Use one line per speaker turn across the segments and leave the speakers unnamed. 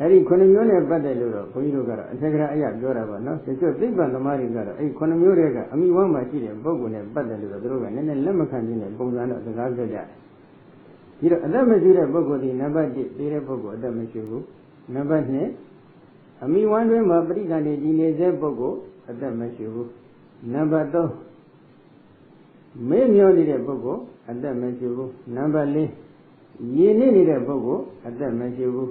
အဲ့ဒီခုနှစ်မျိုးနဲ့ပတ်သက်လို့တော့ဘုန်းကြီးတို့ကတော့အထက်ကရာအရာပြောတာပါနော်တချို့သိပ္ပံသမားတွေကတော့အဲ့ဒီခုနှစ်မျိုးတွေကအမိဝမ်းမှာရှိတဲ့ပုဂ္ဂိုလ်နဲ့ပတ်သက်လို့တော့သူတို့ကနည်းနည်းလက်မခံခြင်းနဲ့ပုံစံတော့စကားပြောကြတယ်ဒီတော့အသက်မရှိတဲ့ပုဂ္ဂိုလ်ဒီနံပါတ်1သေးတဲ့ပုဂ္ဂိုလ်အသက်မရှိဘူးနံပါတ်2အမိဝမ်းတွင်မှာပရိသန္တိဒီနေစေပုဂ္ဂိုလ်အသက်မရှိဘူးနံပါတ်3မေ့မျောနေတဲ့ပုဂ္ဂိုလ်အသက်မရှိဘူးနံပါတ်4ရည်နေနေတဲ့ပုဂ္ဂိုလ်အသက်မရှိဘူး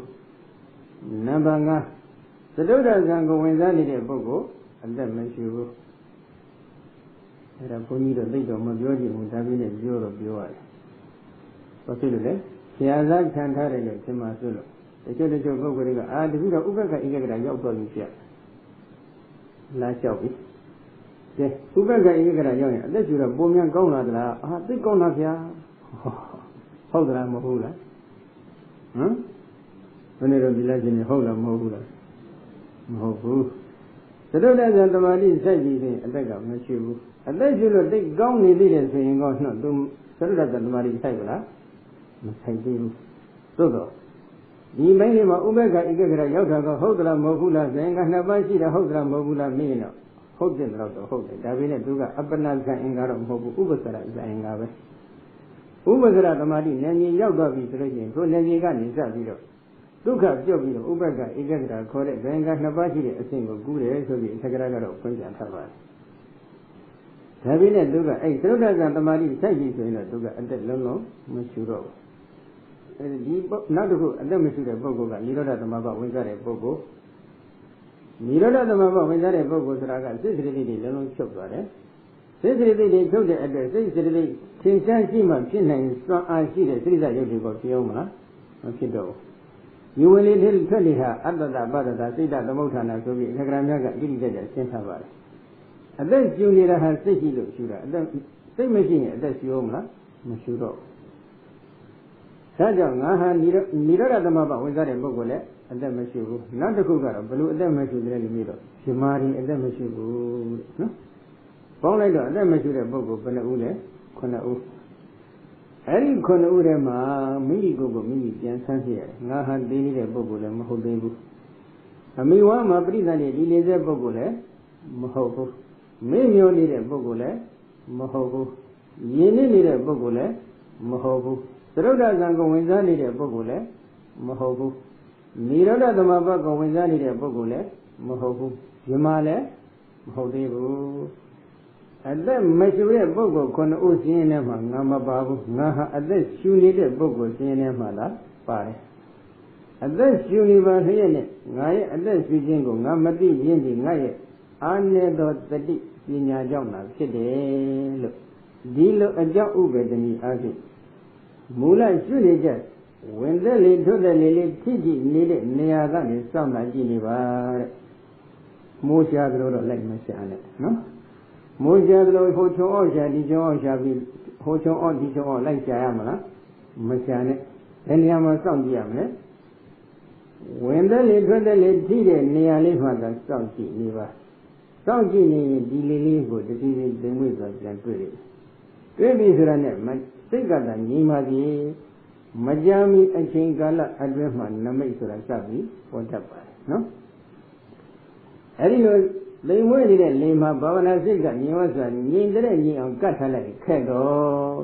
နံပါတ်5သတုဒ္ဒဇံကိုဝင်စားနေတဲ့ပုဂ္ဂိုလ်အသက်မရှိဘူးအဲ့ဒါဘုန်းကြီးတို့သိတော့မပြောချင်ဘူးဒါပြည့်နဲ့ပြောတော့ပြောရတယ်ဘာဖြစ်လို့လဲဆရာသားခံထားတယ်လို့သင်မှဆိုလို့တချို့တချို့ပုဂ္ဂိုလ်တွေကအာတပည့်တော်ဥပက္ခဧကဂရရောက်တော့ပြီပြလာလျှောက်ပြီကဲဥပက္ခဧကဂရရောက်ရင်အသက်ရှူတော့ပုံမြန်ကောင်းလာသလားအာသိကောင်းတာဗျာဟုတ်သလားမဟုတ်လားဟမ် ဘယ်နဲ့တော့ဒီလိုက်ခြင်းဟုတ်လားမဟုတ်ဘူးလားမဟုတ်ဘူးသရုပ်တဲ့ဇံတမာတိစိုက်ပြီးရင်အသက်ကမရှိဘူးအသက်ရှူလို့တိတ်ကောင်းနေသေးတယ်ဆိုရင်ကောနှုတ်သူသရုပ်တဲ့ဇံတမာတိစိုက်ပါလားမစိုက်သေးဘူးသို့တော့ဒီဘိုင်းလေးမှာဥပ္ပက္ခဧကဂရရောက်တာကဟုတ်သလားမဟုတ်ဘူးလားဇင်ကနှစ်ပါးရှိတာဟုတ်သလားမဟုတ်ဘူးလားမင်းတော့ဟုတ်တယ်တော့တော့ဟုတ်တယ်ဒါပေမဲ့သူကအပ္ပနာဇံအင်္ဂါတော့မဟုတ်ဘူးဥပ္ပစရဇံအင်္ဂါပဲဥပ္ပစရသမာတိဉာဏ်ကြီးရောက်သွားပြီဆိုလို့ရှိရင်ကိုဉာဏ်ကြီးကနေစပြီးတော့ ဒုက္ခပြုတ်ပြီးတော့ဥပ္ပက္ခဧကဂရခေါ်တဲ့ဇင်ကနှစ်ပါးရှိတဲ့အဆင့်ကိုကူးတယ်ဆိုပြီးအထက်ကရကတော့ဖွင့်ပြထားပါတယ်ဒါပေမဲ့သူကအဲ့သရုပ်ဒဇံသမာတိစိုက်ပြီဆိုရင်တော့သူကအတက်လုံးလုံးမရှိတော့ဘူးအဲဒီနောက်တစ်ခုအသက်မရှိတဲ့ပုဂ္ဂိုလ်ကနိရောဓသမဘဝင်စားတဲ့ပုဂ္ဂိုလ်နိရောဓသမဘဝင်စားတဲ့ပုဂ္ဂိုလ်ဆိုတာကစိတ်စိတ္တိတွေလုံးလုံးချုပ်သွားတယ်စိတ်စိတ္တိတွေချုပ်တဲ့အတွက်စိတ်စိတ္တိထင်ရှားရှိမှဖြစ်နိုင်စွမ်းအားရှိတဲ့စိတ္တရုပ်တွေကိုပြောမလားမဖြစ်တော့ဘူး ယူဝင်လေးထွက်လေဟာအတ္တတပတ္တတာစိတ်တသမုဋ္ဌာနာဆိုပြီးအခကရာများကဣတိတ္တရှင်းထားပါတယ်အသက်ရှင်နေတာဟာစိတ်ရှိလို့ရှူတာအသက်စိတ်မရှိရင်အသက်ရှူအောင်မလားမရှူတော့ဘူးဒါကြောင့်ငါဟာနိရောဓသမဘဝင်စားတဲ့ပုဂ္ဂိုလ်လည်းအသက်မရှိဘူးနောက်တစ်ခုကတော့ဘလို့အသက်မရှိတဲ့လူမျိုးတော့ရှင်မာရီအသက်မရှိဘူးတဲ့နော်ပေါင်းလိုက်တော့အသက်မရှိတဲ့ပုဂ္ဂိုလ်ဘယ်နှဦးလဲခုနှစ်ဦး အဲ့ဒီခုနှစ်ဦးထဲမှာမိမိကိုယ်ကိုမိမိပြန်ဆန်းပြရတယ်ငါဟာသိနေတဲ့ပုဂ္ဂိုလ်လည်းမဟုတ်သေးဘူးအမိဝါမှာပြိဿနဲ့ဒီနေတဲ့ပုဂ္ဂိုလ်လည်းမဟုတ်ဘူးမေ့မျောနေတဲ့ပုဂ္ဂိုလ်လည်းမဟုတ်ဘူးယဉ်နေနေတဲ့ပုဂ္ဂိုလ်လည်းမဟုတ်ဘူးသရုဒ္ဓဇံကိုဝင်စားနေတဲ့ပုဂ္ဂိုလ်လည်းမဟုတ်ဘူးနိရောဓသမဘကိုဝင်စားနေတဲ့ပုဂ္ဂိုလ်လည်းမဟုတ်ဘူးယမလည်းမဟုတ်သေးဘူး အသက်မရှိတဲ့ပုဂ္ဂိုလ်ခုနှစ်ဦးစင်းထဲမှာငါမပါဘူးငါဟာအသက်ရှူနေတဲ့ပုဂ္ဂိုလ်စင်းထဲမှာလားပါတယ်အသက်ရှူနေပါလျက်နဲ့ငါရဲ့အသက်ရှူခြင်းကိုငါမသိခြင်းဒီငါရဲ့အာနေသောတတိပညာကြောင့်သာဖြစ်တယ်လို့ဒီလိုအကြောင်းဥပဒေတနည်းအားဖြင့်မူလကျွနေကြဝင်သက်လေထွတ်သက်လေလေးထိကြည့်နေတဲ့နေရာကနေစောင့်လာကြည့်နေပါတဲ့မိုးရှားသလိုတော့လိုက်မရှာနဲ့နော် မိုးရှားသလိုဟိုချုံအောင်ရှာဒီချုံအောင်ရှာပြီးဟိုချုံအောင်ဒီချုံအောင်လိုက်ရှာရမလားမရှာနဲ့ဘယ်နေရာမှာစောင့်ကြည့်ရမလဲဝင်သက်လေထွက်သက်လေထိတဲ့နေရာလေးမှာသာစောင့်ကြည့်နေပါစောင့်ကြည့်နေရင်ဒီလေးလေးကိုတတိယသင်္ဝိဆိုပြန်တွေ့တယ်တွေ့ပြီဆိုတာနဲ့စိတ်ကတည်းငြိမ်ပါပြီမကြမ်းမီအချိန်ကာလအတွင်းမှာနမိတ်ဆိုတာစပြီးဟောတတ်ပါတယ်နော်အဲ့ဒီလို လိမ်မွေးနေတဲ့လိမ်မှာဘာဝနာစိတ်ကငြိမ်ဝစွာငြိမ်တဲ့ငြိမ်အောင်ကတ်ထားလိုက်ခက်တော့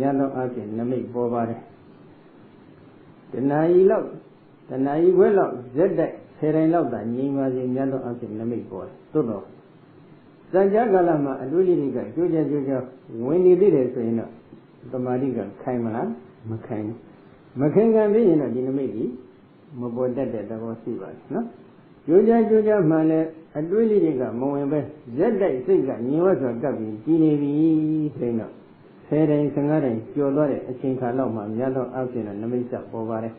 ဉာဏ်တော်အပြင်နမိတ်ပေါ်ပါတယ်တဏှာကြီးလောက်တဏှာကြီးခွဲလောက်ဇက်တိုက်ဆယ်တိုင်းလောက်သာငြိမ်ပါစေဉာဏ်တော်အပြင်နမိတ်ပေါ်တယ်သို့တော့စံကြာကာလမှာအတွေ့အကြုံကကြိုးကြကြိုးကြဝင်နေသေးတယ်ဆိုရင်တော့တမာတိကခိုင်မလားမခိုင်မခိုင်ကံပြီးရင်တော့ဒီနမိတ်ကြီးမပေါ်တတ်တဲ့သဘောရှိပါတယ်နော်ကြိုးကြကြိုးကြမှလည်း အတွေးလေးတွေကမဝင်ပဲရက်တိုက်စိတ်ကညင်ဝတ်စွာကပ်ပြီးကြည်နေပြီဆိုရင်တော့10တိုင်15တိုင်ကျော်သွားတဲ့အချိန်ခါလောက်မှများသောအဖြစ်နဲ့နမိတ်ဆက်ပေါ်ပါတယ်